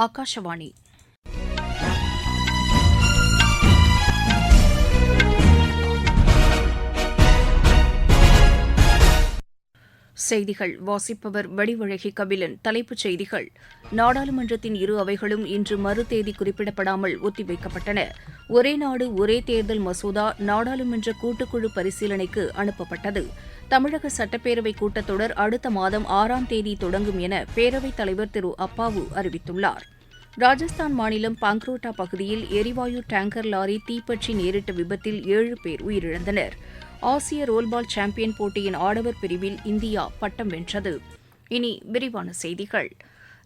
ஆகாஷவாணி செய்திகள். வாசிப்பவர் வடிவழகி கபிலன் தலைப்புச் செய்திகள். நாடாளுமன்றத்தின் இரு அவைகளும் இன்று மறு தேதி குறிப்பிடப்படாமல் ஒத்திவைக்கப்பட்டன. ஒரே நாடு ஒரே தேர்தல் மசோதா நாடாளுமன்ற கூட்டுக்குழு பரிசீலனைக்கு அனுப்பப்பட்டது. தமிழக சட்டப்பேரவை கூட்டத்தொடர் அடுத்த மாதம் ஆறாம் தேதி தொடங்கும் என பேரவைத் தலைவர் திரு அப்பாவு அறிவித்துள்ளார். ராஜஸ்தான் மாநிலம் பாங்க்ரோட்டா பகுதியில் எரிவாயு டேங்கர் லாரி தீப்பற்றி நேரிட்ட விபத்தில் ஏழு பேர் உயிரிழந்தனர். ஆசிய ரோல்பால் சாம்பியன் போட்டியின் ஆடவர் பிரிவில் இந்தியா பட்டம் வென்றது. இனி விரிவான செய்திகள்.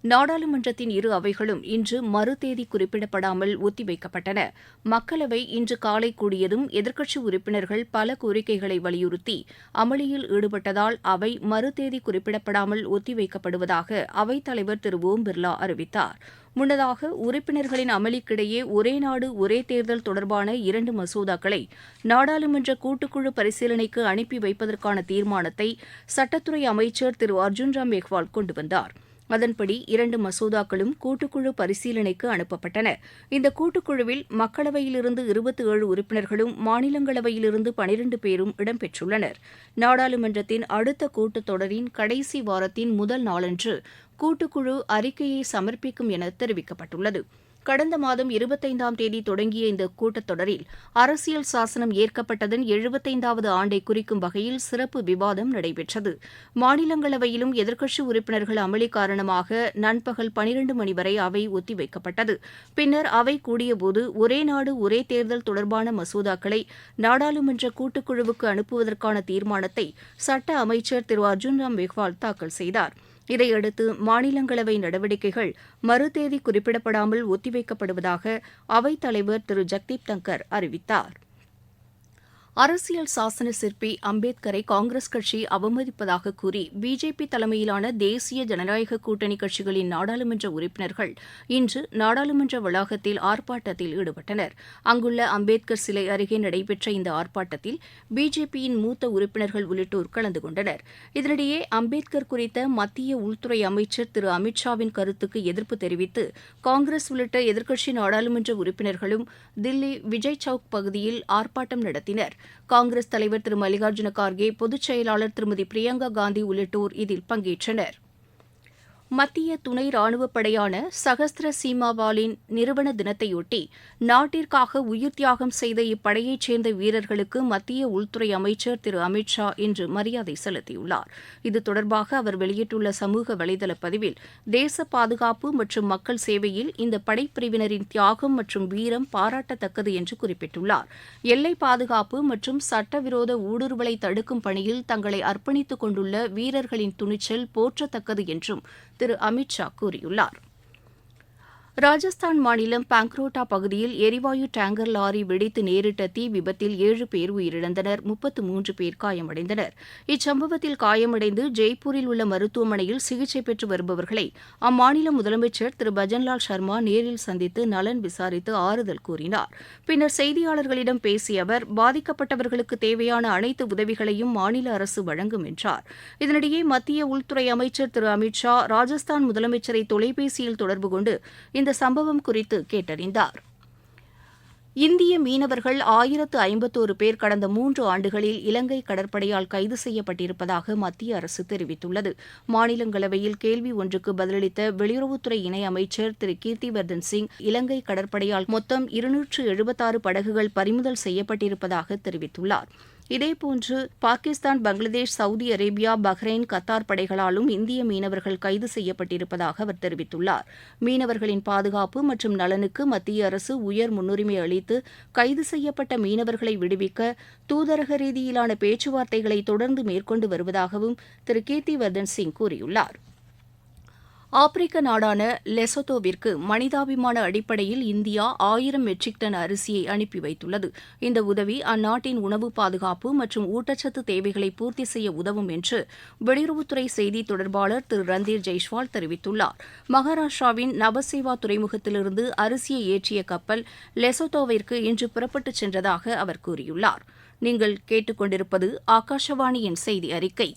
நாடாளுமன்றத்தின் இரு அவைகளும் இன்று மறுதேதி குறிப்பிடப்படாமல் ஒத்திவைக்கப்பட்டன. மக்களவை இன்று காலை கூடியதும் எதிர்க்கட்சி உறுப்பினர்கள் பல கோரிக்கைகளை வலியுறுத்தி அமளியில் ஈடுபட்டதால் அவை மறுதேதி குறிப்பிடப்படாமல் ஒத்திவைக்கப்படுவதாக அவைத் தலைவர் திரு ஓம் பிர்லா அறிவித்தார். முன்னதாக உறுப்பினர்களின் அமளிக்கிடையே ஒரே நாடு ஒரே தேர்தல் தொடர்பான இரண்டு மசோதாக்களை நாடாளுமன்ற கூட்டுக்குழு பரிசீலனைக்கு அனுப்பி வைப்பதற்கான தீர்மானத்தை சட்டத்துறை அமைச்சர் திரு அர்ஜுன் ராம் மேக்வால் கொண்டு அதன்படி இரண்டு மசோதாக்களும் கூட்டுக்குழு பரிசீலனைக்கு அனுப்பப்பட்டன. இந்த கூட்டுக்குழுவில் மக்களவையிலிருந்து இருபத்தி ஏழு உறுப்பினர்களும் மாநிலங்களவையிலிருந்து பனிரண்டு பேரும் இடம்பெற்றுள்ளனர். நாடாளுமன்றத்தின் அடுத்த கூட்டத்தொடரின் கடைசி வாரத்தின் முதல் நாளன்று கூட்டுக்குழு அறிக்கையை சமர்ப்பிக்கும் என தெரிவிக்கப்பட்டுள்ளது. கடந்த மாதம் இருபத்தைந்தாம் தேதி தொடங்கிய இந்த கூட்டத்தொடரில் அரசியல் சாசனம் ஏற்கப்பட்டதன் எழுபத்தைந்தாவது ஆண்டை குறிக்கும் வகையில் சிறப்பு விவாதம் நடைபெற்றது. மாநிலங்களவையிலும் எதிர்க்கட்சி உறுப்பினர்கள் அமளி காரணமாக நண்பகல் பனிரண்டு மணி வரை அவை ஒத்திவைக்கப்பட்டது. பின்னர் அவை கூடியபோது ஒரே நாடு ஒரே தேர்தல் தொடர்பான மசோதாக்களை நாடாளுமன்ற கூட்டுக்குழுவுக்கு அனுப்புவதற்கான தீர்மானத்தை சட்ட அமைச்சர் திரு அர்ஜுன் ராம் மெஹ்வால் தாக்கல் செய்தார். இதையடுத்து மாநிலங்களவை நடவடிக்கைகள் மறுதேதி குறிப்பிடப்படாமல் ஒத்திவைக்கப்படுவதாக அவைத் தலைவர் திரு. ஜக்தீப் தங்கர் அறிவித்தார். அரசியல் சாசன சிற்பி அம்பேத்கரை காங்கிரஸ் கட்சி அவமதிப்பதாக கூறி பிஜேபி தலைமையிலான தேசிய ஜனநாயக கூட்டணி கட்சிகளின் நாடாளுமன்ற உறுப்பினர்கள் இன்று நாடாளுமன்ற வளாகத்தில் ஆர்ப்பாட்டத்தில் ஈடுபட்டனர். அங்குள்ள அம்பேத்கர் சிலை அருகே நடைபெற்ற இந்த ஆர்ப்பாட்டத்தில் பிஜேபியின் மூத்த உறுப்பினர்கள் உள்ளிட்டோர் கலந்து கொண்டனர். இதனிடையே அம்பேத்கர் குறித்த மத்திய உள்துறை அமைச்சர் திரு அமித்ஷாவின் கருத்துக்கு எதிர்ப்பு தெரிவித்து காங்கிரஸ் உள்ளிட்ட எதிர்க்கட்சி நாடாளுமன்ற உறுப்பினர்களும் தில்லி விஜய் சவுக் பகுதியில் ஆர்ப்பாட்டம் நடத்தினர். காங்கிரஸ் தலைவர் திரு மல்லிகார்ஜுன கார்கே பொதுச் செயலாளர் திருமதி பிரியங்கா காந்தி உள்ளிட்டோர் இதில் பங்கேற்றனர். மத்திய துணை ராணுவப் படையான சகஸ்திர சீமாவாலின் நிறுவன தினத்தையொட்டி நாட்டிற்காக உயிர் தியாகம் செய்த இப்படையைச் சேர்ந்த வீரர்களுக்கு மத்திய உள்துறை அமைச்சர் திரு. அமித் ஷா இன்று மரியாதை செலுத்தியுள்ளார். இது தொடர்பாக அவர் வெளியிட்டுள்ள சமூக வலைதள பதிவில் தேச பாதுகாப்பு மற்றும் மக்கள் சேவையில் இந்த படைப்பிரிவினரின் தியாகம் மற்றும் வீரம் பாராட்டத்தக்கது என்று குறிப்பிட்டுள்ளார். எல்லை பாதுகாப்பு மற்றும் சட்டவிரோத ஊடுருவலை தடுக்கும் பணியில் தங்களை அர்ப்பணித்துக் கொண்டுள்ள வீரர்களின் துணிச்சல் போற்றத்தக்கது என்றும் திரு அமித் ஷா கூறியுள்ளார். ராஜஸ்தான் மாநிலம் பாங்க்ரோட்டா பகுதியில் எரிவாயு டேங்கர் லாரி வெடித்து நேரிட்ட தீ விபத்தில் ஏழு பேர் உயிரிழந்தனர் முப்பத்து மூன்று பேர் காயமடைந்தனர். இச்சம்பவத்தில் காயமடைந்து ஜெய்ப்பூரில் உள்ள மருத்துவமனையில் சிகிச்சை பெற்று வருபவர்களை அம்மாநில முதலமைச்சர் திரு. பஜன்லால் சர்மா நேரில் சந்தித்து நலன் விசாரித்து ஆறுதல் கூறினார். பின்னர் செய்தியாளர்களிடம் பேசிய அவர் பாதிக்கப்பட்டவர்களுக்கு தேவையான அனைத்து உதவிகளையும் மாநில அரசு வழங்கும் என்றார். இதனிடையே மத்திய உள்துறை அமைச்சர் திரு. அமித் ஷா ராஜஸ்தான் முதலமைச்சரை தொலைபேசியில் தொடர்பு கொண்டு இந்த சம்பவம் குறித்து கேட்டறிந்தார். இந்திய மீனவர்கள் ஆயிரத்து ஐம்பத்தோரு பேர் கடந்த மூன்று ஆண்டுகளில் இலங்கை கடற்படையால் கைது செய்யப்பட்டிருப்பதாக மத்திய அரசு தெரிவித்துள்ளது. மாநிலங்களவையில் கேள்வி ஒன்றுக்கு பதிலளித்த வெளியுறவுத்துறை இணையமைச்சர் திரு கீர்த்திவர்தன் சிங் இலங்கை கடற்படையால் மொத்தம் இருநூற்று எழுபத்தாறு படகுகள் பறிமுதல் செய்யப்பட்டிருப்பதாக தெரிவித்துள்ளார். இதேபோன்று Pakistan Bangladesh Saudi Arabia Bahrain Qatar படைகளாலும் இந்திய மீனவர்கள் கைது செய்யப்பட்டிருப்பதாக அவர் தெரிவித்துள்ளார். மீனவர்களின் பாதுகாப்பு மற்றும் நலனுக்கு மத்திய அரசு உயர் முன்னுரிமை அளித்து கைது செய்யப்பட்ட மீனவர்களை விடுவிக்க தூதரக ரீதியிலான பேச்சுவார்த்தைகளை தொடர்ந்து மேற்கொண்டு வருவதாகவும் திரு. கீர்த்திவர்தன் சிங் கூறியுள்ளார். ஆப்பிரிக்க நாடான லெசோத்தோவிற்கு மனிதாபிமான அடிப்படையில் இந்தியா ஆயிரம் மெட்ரிக் டன் அரிசியை அனுப்பி வைத்துள்ளது. இந்த உதவி அந்நாட்டின் உணவு பாதுகாப்பு மற்றும் ஊட்டச்சத்து தேவைகளை பூர்த்தி செய்ய உதவும் என்று வெளியுறவுத்துறை செய்தி தொடர்பாளர் திரு ரந்தீர் ஜெய்ஷ்வால் தெரிவித்துள்ளார். மகாராஷ்டிராவின் நவசேவா துறைமுகத்திலிருந்து அரிசியை ஏற்றிய கப்பல் லெசோத்தோவிற்கு இன்று புறப்பட்டுச் சென்றதாக அவர் கூறியுள்ளார். நீங்கள் கேட்டுக்கொண்டிருப்பது ஆகாஷவாணியின் செய்தி அறிக்கை.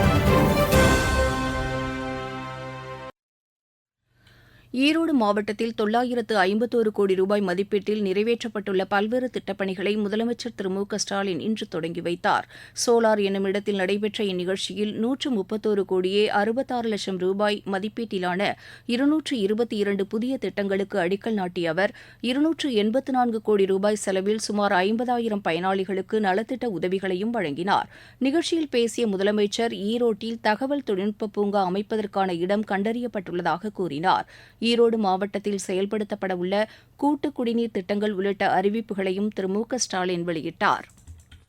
ஈரோடு மாவட்டத்தில் தொள்ளாயிரத்து ஐம்பத்தோரு கோடி ரூபாய் மதிப்பீட்டில் நிறைவேற்றப்பட்டுள்ள பல்வேறு திட்டப்பணிகளை முதலமைச்சர் திரு மு க ஸ்டாலின் இன்று தொடங்கி வைத்தார். சோலார் என்னும் இடத்தில் நடைபெற்ற இந்நிகழ்ச்சியில் நூற்று முப்பத்தோரு கோடியே அறுபத்தாறு லட்சம் ரூபாய் மதிப்பீட்டிலான இருநூற்று இருபத்தி இரண்டு புதிய திட்டங்களுக்கு அடிக்கல் நாட்டிய அவர் இருநூற்று எண்பத்து நான்கு கோடி ரூபாய் செலவில் சுமார் ஐம்பதாயிரம் பயனாளிகளுக்கு நலத்திட்ட உதவிகளையும் வழங்கினார். நிகழ்ச்சியில் பேசிய முதலமைச்சர் ஈரோட்டில் தகவல் தொழில்நுட்ப பூங்கா அமைப்பதற்கான இடம் கண்டறியப்பட்டுள்ளதாக கூறினார். ஈரோடு மாவட்டத்தில் செயல்படுத்தப்பட உள்ள கூட்டு குடிநீர் திட்டங்கள் உள்ளிட்ட அறிவிப்புகளையும் திரு மு ஸ்டாலின் வெளியிட்டார்.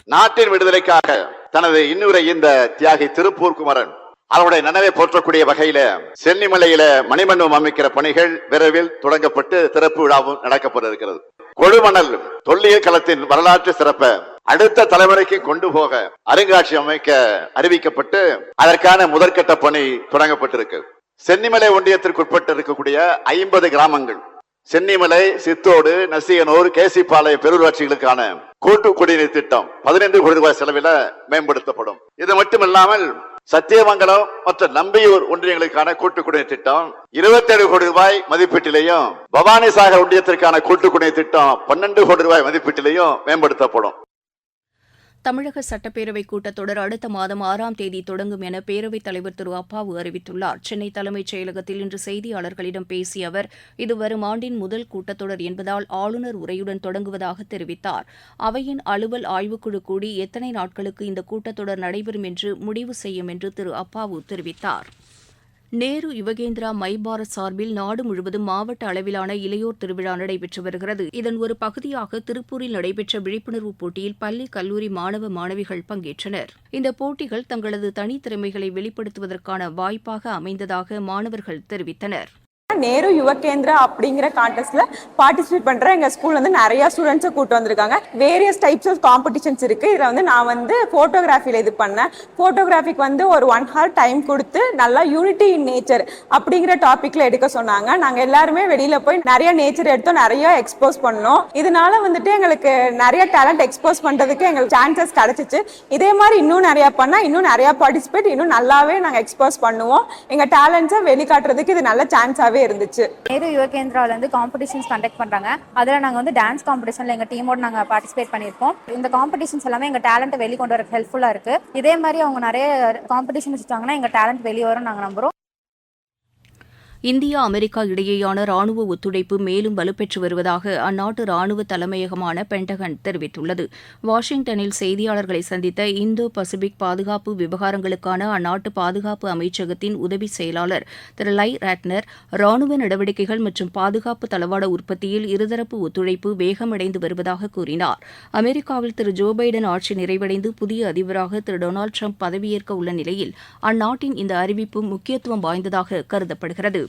நாட்டின் விடுதலைக்காக தனது இன்னுரை இந்த தியாகி திருப்பூர் குமரன் அவருடைய நினைவை போற்றக்கூடிய வகையில சென்னிமலையில மணிமண்டபம் அமைக்கிற பணிகள் விரைவில் தொடங்கப்பட்டு திறப்பு விழாவும் நடக்கப்பட இருக்கிறது கொழுமணல் தொல்லியல் களத்தின் வரலாற்று சிறப்ப அடுத்த தலைமுறைக்கு கொண்டு போக அருங்காட்சியகம் அமைக்க அறிவிக்கப்பட்டு அதற்கான முதற்கட்ட பணி தொடங்கப்பட்டிருக்கு. சென்னிமலை ஒன்றியத்திற்கு உட்பட்டு இருக்கக்கூடிய ஐம்பது கிராமங்கள். சென்னிமலை சித்தோடு நசியனூர் கேசிப்பாளைய பெருராட்சிகளுக்கான கூட்டு குடிநீர் திட்டம் பதினைந்து கோடி ரூபாய் செலவில் மேம்படுத்தப்படும். இது மட்டுமில்லாமல் சத்தியமங்கலம் மற்றும் நம்பியூர் ஒன்றியங்களுக்கான கூட்டு குடிநீர் திட்டம் இருபத்தேழு கோடி ரூபாய் மதிப்பீட்டிலையும் பவானி சாகர் ஒன்றியத்திற்கான கூட்டு குடிநீர் திட்டம் பன்னெண்டு கோடி ரூபாய் மதிப்பீட்டிலையும் மேம்படுத்தப்படும். தமிழக சட்டப்பேரவை கூட்டத்தொடர் அடுத்த மாதம் ஆறாம் தேதி தொடங்கும் என பேரவைத் தலைவர் திரு அப்பாவு அறிவித்துள்ளார். சென்னை தலைமைச் செயலகத்தில் இன்று செய்தியாளர்களிடம் பேசிய அவர் இது வரும் ஆண்டின் முதல் கூட்டத்தொடர் என்பதால் ஆளுநர் உரையுடன் தொடங்குவதாக தெரிவித்தார். அவையின் அலுவல் ஆய்வுக்குழு கூடி எத்தனை நாட்களுக்கு இந்த கூட்டத்தொடர் நடைபெறும் என்று முடிவு செய்யும் என்று திரு அப்பாவு தெரிவித்தார். நேரு யுவகேந்திரா மைபாரத் சார்பில் நாடு முழுவதும் மாவட்ட அளவிலான இளையோர் திருவிழா நடைபெற்று வருகிறது. இதன் ஒரு பகுதியாக திருப்பூரில் நடைபெற்ற விழிப்புணர்வு போட்டியில் பள்ளி கல்லூரி மாணவ மாணவிகள் பங்கேற்றனர். இந்த போட்டிகள் தங்களது தனித்திறமைகளை வெளிப்படுத்துவதற்கான வாய்ப்பாக அமைந்ததாக மாணவர்கள் தெரிவித்தனர். நேரு யுவகேந்திரா அப்படிங்கிற கான்டெஸ்ட்ல பார்ட்டிசிபேட் பண்ற எங்க ஸ்கூல்ல வந்து நிறைய ஸ்டூடெண்ட்ஸை கூட்டு வந்திருக்காங்க. வேரியஸ் டைப்ஸ் ஆஃப் காம்படிஷன்ஸ் இருக்கு. இதுல வந்து நான் வந்து போட்டோகிராஃபில இது பண்ணேன். போட்டோகிராஃபிக் வந்து ஒரு ஒன் ஹவர் டைம் கொடுத்து நல்லா யூனிட்டி இன் நேச்சர் அப்படிங்கிற டாபிக்ல எடுக்க சொன்னாங்க. நாங்க எல்லாருமே வெளியில போய் நிறைய நேச்சர் எடுத்தோம். நிறைய எக்ஸ்போஸ் பண்ணோம். இதனால வந்துட்டு எங்களுக்கு நிறைய டேலண்ட் எக்ஸ்போஸ் பண்றதுக்கு எங்களுக்கு சான்சஸ் கிடைச்சிச்சு. இதே மாதிரி இன்னும் நிறைய பண்ணா இன்னும் நிறைய பார்ட்டிசிபேட் இன்னும் நல்லாவே நாங்க எக்ஸ்போஸ் பண்ணுவோம். எங்க டேலண்ட்ஸை வெளிக்காட்டுறதுக்கு இது நல்ல சான்ஸாவே இருந்துச்சு. நேரு யுவகேந்திரால இருந்து காம்படிஷன்ஸ் கண்டக்ட் பண்றாங்க. அதுல நாங்க வந்து டான்ஸ் காம்படிஷன்ல எங்க டீமோட நாங்க பார்ட்டிசிபேட் பண்ணியிருக்கோம். இந்த காம்படிஷன்ஸ் எல்லாமே எங்க டேலண்ட் வெளிக்கொண்டு வர ஹெல்ப்ஃபுல்லா இருக்கு. இதே மாதிரி அவங்க நிறைய காம்படிஷன் வச்சுட்டாங்கன்னா எங்க டேலண்ட் வெளியே வரும் நாங்க நம்புறோம். இந்தியா அமெரிக்கா இடையேயான ராணுவ ஒத்துழைப்பு மேலும் வலுப்பெற்று வருவதாக அந்நாட்டு ராணுவ தலைமையகமான பென்டகன் தெரிவித்துள்ளது. வாஷிங்டனில் செய்தியாளர்களை சந்தித்த இந்தோ பசிபிக் பாதுகாப்பு விவகாரங்களுக்கான அந்நாட்டு பாதுகாப்பு அமைச்சகத்தின் உதவி செயலாளர் திரு லை ராட்னர் ராணுவ நடவடிக்கைகள் மற்றும் பாதுகாப்பு தளவாட உற்பத்தியில் இருதரப்பு ஒத்துழைப்பு வேகமடைந்து வருவதாக கூறினார். அமெரிக்காவில் திரு ஜோ பைடன் ஆட்சி நிறைவடைந்து புதிய அதிபராக திரு டொனால்டு ட்ரம்ப் பதவியேற்க உள்ள நிலையில் அந்நாட்டின் இந்த அறிவிப்பு முக்கியத்துவம் வாய்ந்ததாக கருதப்படுகிறது.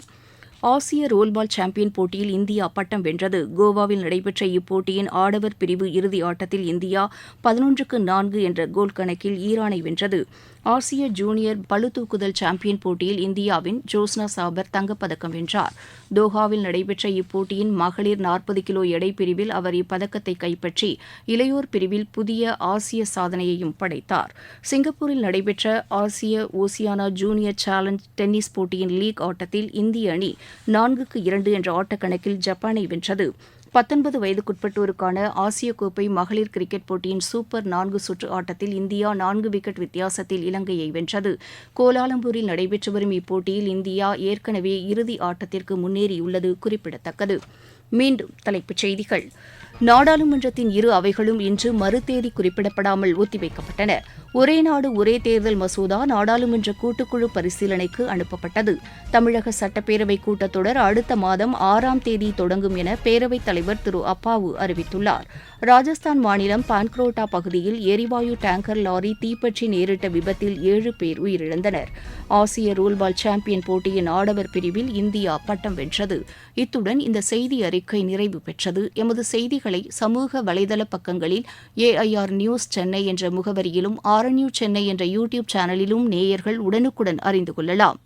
ஆசிய ரோல்பால் சாம்பியன் போட்டியில் இந்தியா பட்டம் வென்றது. கோவாவில் நடைபெற்ற இப்போட்டியின் ஆடவர் பிரிவு இறுதி ஆட்டத்தில் இந்தியா பதினொன்றுக்கு நான்கு என்ற கோல் கணக்கில் ஈரானை வென்றது. ஆசிய ஜூனியர் பளுதூக்குதல் சாம்பியன் போட்டியில் இந்தியாவின் ஜோஸ்னா சாபர் தங்கப்பதக்கம் வென்றார். தோஹாவில் நடைபெற்ற இப்போட்டியின் மகளிர் நாற்பது கிலோ எடை பிரிவில் அவர் இப்பதக்கத்தை கைப்பற்றி இளையோர் பிரிவில் புதிய ஆசிய சாதனையையும் படைத்தார். சிங்கப்பூரில் நடைபெற்ற ஆசிய ஓசியானா ஜூனியர் சேலஞ்ச் டென்னிஸ் போட்டியின் லீக் ஆட்டத்தில் இந்திய அணி நான்குக்கு இரண்டு என்ற ஆட்டக்கணக்கில் ஜப்பானை வென்றது. பத்தொன்பது வயதுக்குட்பட்டோருக்கான ஆசிய கோப்பை மகளிர் கிரிக்கெட் போட்டியின் சூப்பர் நான்கு சுற்று ஆட்டத்தில் இந்தியா நான்கு விக்கெட் வித்தியாசத்தில் இலங்கையை வென்றது. கோலாலம்பூரில் நடைபெற்று வரும் இப்போட்டியில் இந்தியா ஏற்கனவே இறுதி ஆட்டத்திற்கு முன்னேறியுள்ளது குறிப்பிடத்தக்கது. மீண்டும் தலைப்புச் செய்திகள். நாடாளுமன்றத்தின் இரு அவைகளும் இன்று மறுதேதி குறிப்பிடப்படாமல் ஒத்திவைக்கப்பட்டன. ஒரே நாடு ஒரே தேர்தல் மசோதா நாடாளுமன்ற கூட்டுக்குழு பரிசீலனைக்கு அனுப்பப்பட்டது. தமிழக சட்டப்பேரவை கூட்டத்தொடர் அடுத்த மாதம் ஆறாம் தேதி தொடங்கும் என பேரவைத் தலைவர் திரு அப்பாவு அறிவித்துள்ளார். ராஜஸ்தான் மாநிலம் பான்க்ரோட்டா பகுதியில் எரிவாயு டேங்கர் லாரி தீப்பற்றி நேரிட்ட விபத்தில் ஏழு பேர் உயிரிழந்தனர். ஆசிய ரூல்பால் சாம்பியன் போட்டியின் ஆடவர் பிரிவில் இந்தியா பட்டம் வென்றது. இத்துடன் இந்த செய்தி அறிக்கை நிறைவு பெற்றது. எமது செய்திகளை சமூக வலைதள பக்கங்களில் ஏஐஆர் நியூஸ் சென்னை என்ற முகவரியிலும் நியூ சென்னை என்ற யூடியூப் சேனலிலும் நேயர்கள் உடனுக்குடன் அறிந்து கொள்ளலாம்.